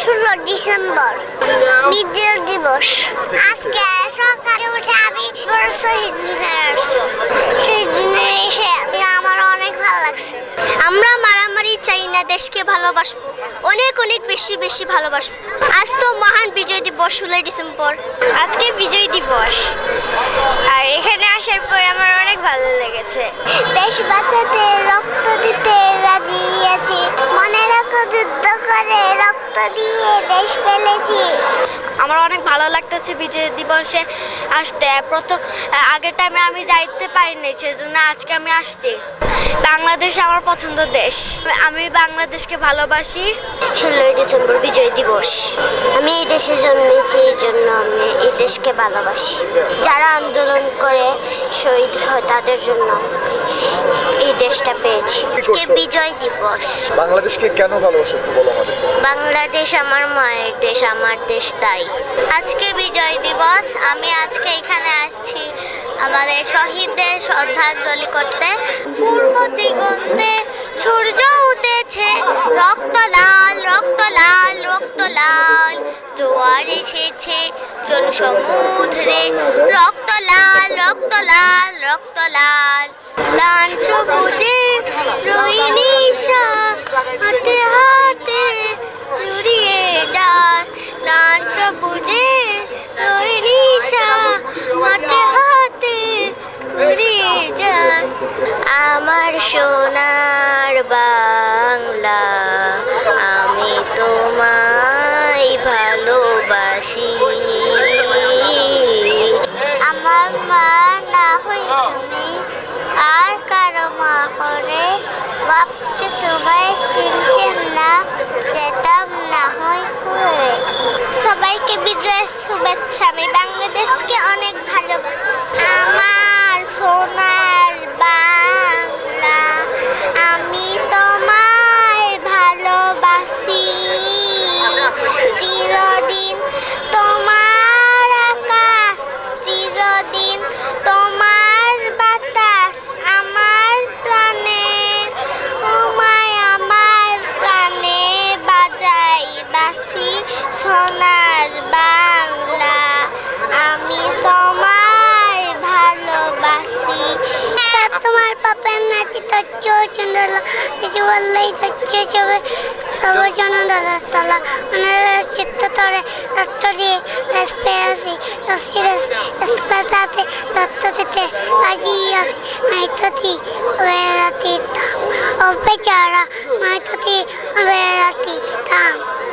ষোলো ডিসেম্বর বিজয় দিবস। আজকে সকালে উঠে আমি শহীদ মিনারে এসে আমার অনেক ভালো লাগছে। আমরা মারামারি চাই না, দেশকে ভালোবাসবো। অনেক অনেক বেশি বেশি ভালোবাসবো। আজ তো মহান বিজয় দিবস ষোলোই ডিসেম্বর। আজকে বিজয় দিবস। আর এখানে আসার পর আমার অনেক ভালো লেগেছে। দেশ বাঁচাতে রক্ত দিয়ে দেশ পেলেছি আমার অনেক ভালো লাগতেছে বিজয় দিবসে আসতে। প্রথম, আগের টাইমে আমি যাইতে পারিনি, সেজন্য আজকে আমি আসছি। বাংলাদেশ আমার পছন্দ দেশ। আমি বাংলাদেশকে ভালোবাসি। ষোলোই ডিসেম্বর বিজয় দিবস। আমি এই দেশে জন্মেছি, এই জন্য আমি এই দেশকে ভালোবাসি। যারা আন্দোলন করে শহীদ হয়, তাদের জন্য দেশটা পেয়েছি। আজকে বিজয় দিবস। বাংলাদেশকে কেন ভালোবাসো একটু বলো আমাদের? বাংলাদেশ আমার মায়ের দেশ আমার দেশ তাই। আজকে বিজয় দিবস। আমি আজকে এখানে আসছি আমাদের শহীদদের শ্রদ্ধাঞ্জলি করতে। পূর্ব দিগন্তে সূর্য উঠেছে রক্ত লাল রক্ত লাল রক্ত লাল, জোয়ার এসেছে জনসমুদ্রে রক্ত লাল রক্ত লাল রক্ত লাল। লাল সবুজে রইনিশা হাতে হাতে ভালোবাসি আমার মা না হই তুমি আর কারও মা করে ভাবছে তোমায় চিনতেন না, যেতাম না হই করে সবাইকে বিজয়ের শুভেচ্ছা, আমি বাংলাদেশকে অনেক ভালোবাসি। আমার সোনার তোমার পাপের নাতি তচ্ছ চন্দ্রলা কিছু বললেই তচ্ছ সবে সব জন দাদার তলা ওনার চিত্ত তরে রক্ত দিয়ে পেয়েছি রসিরেস এসপাতাতে দত্ত দিতে আজি আসি নাইততি বেড়াতি তাম ও বেচারা নাইততি বেড়াতি তাম